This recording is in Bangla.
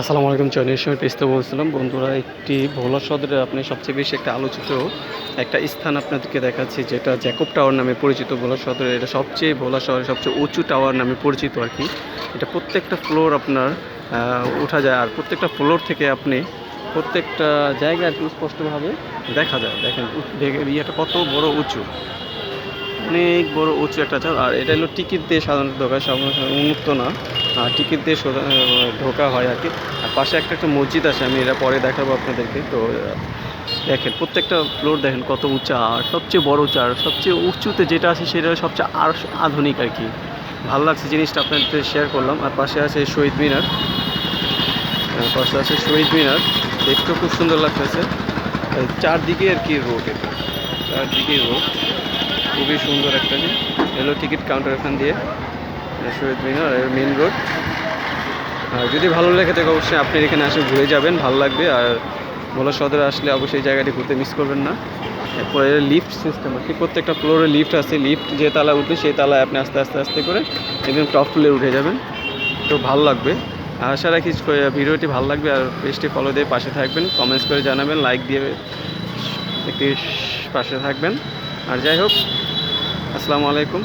আসসালামু আলাইকুম চয়নের সময় পেস্তে বলছিলাম। বন্ধুরা, একটি ভোলা সদরে আপনি সবচেয়ে বেশি একটা আলোচিত একটা স্থান আপনাদেরকে দেখাচ্ছি, যেটা জ্যাকব টাওয়ার নামে পরিচিত ভোলা সদরে। এটা সবচেয়ে ভোলা শহরে সবচেয়ে উঁচু টাওয়ার নামে পরিচিত আর কি। এটা প্রত্যেকটা ফ্লোর আপনার ওঠা যায় আর প্রত্যেকটা ফ্লোর থেকে আপনি প্রত্যেকটা জায়গা আর কি স্পষ্টভাবে দেখা যায়। দেখেন, ইয়েটা কত বড় উঁচু। অনেক বড় উঁচু একটা চাল আর এটা হলো টিকিট দিয়ে সাধারণত ঢোকা সাধারণত উন্মুক্ত না। আর টিকিট দিয়ে ঢোকা হয় আর কি। আর পাশে একটা একটা মসজিদ আছে, আমি এটা পরে দেখাবো আপনাদেরকে। তো দেখেন, প্রত্যেকটা ফ্লোর দেখেন কত উঁচা, আর সবচেয়ে বড় উঁচা, আর সবচেয়ে উঁচুতে যেটা আছে সেটা সবচেয়ে আর আধুনিক আর কি। ভালো লাগছে জিনিসটা আপনাদের শেয়ার করলাম। আর পাশে আছে শহীদ মিনার। পাশে আছে শহীদ মিনার। দেখতেও খুব সুন্দর লাগতেছে। চারদিকে আর কি রোড এটা। চারদিকে রোড খুবই সুন্দর একটা জিনিস। এলো টিকিট কাউন্টার এখান দিয়ে শহীদ মিনার আর মেন রোড। আর যদি ভালো লেগে থাকে অবশ্যই আপনি এখানে আসে ঘুরে যাবেন, ভালো লাগবে। আর ভোলা সদরে আসলে অবশ্যই এই জায়গাটি ঘুরতে মিস করবেন না। এরপরে লিফট সিস্টেম কি, প্রত্যেকটা ফ্লোরে লিফট আছে। লিফট যে তালা উঠবে, সেই তালায় আপনি আস্তে আস্তে আস্তে করে একদম টপ ফ্লোরে উঠে যাবেন। তো ভালো লাগবে। আশা রাখি ভিডিওটি ভালো লাগবে আর পেজটি ফলো দিয়ে পাশে থাকবেন। কমেন্টস করে জানাবেন লাইক দিয়ে একটি পাশে থাকবেন। আর যাই হোক আসসালামু আলাইকুম।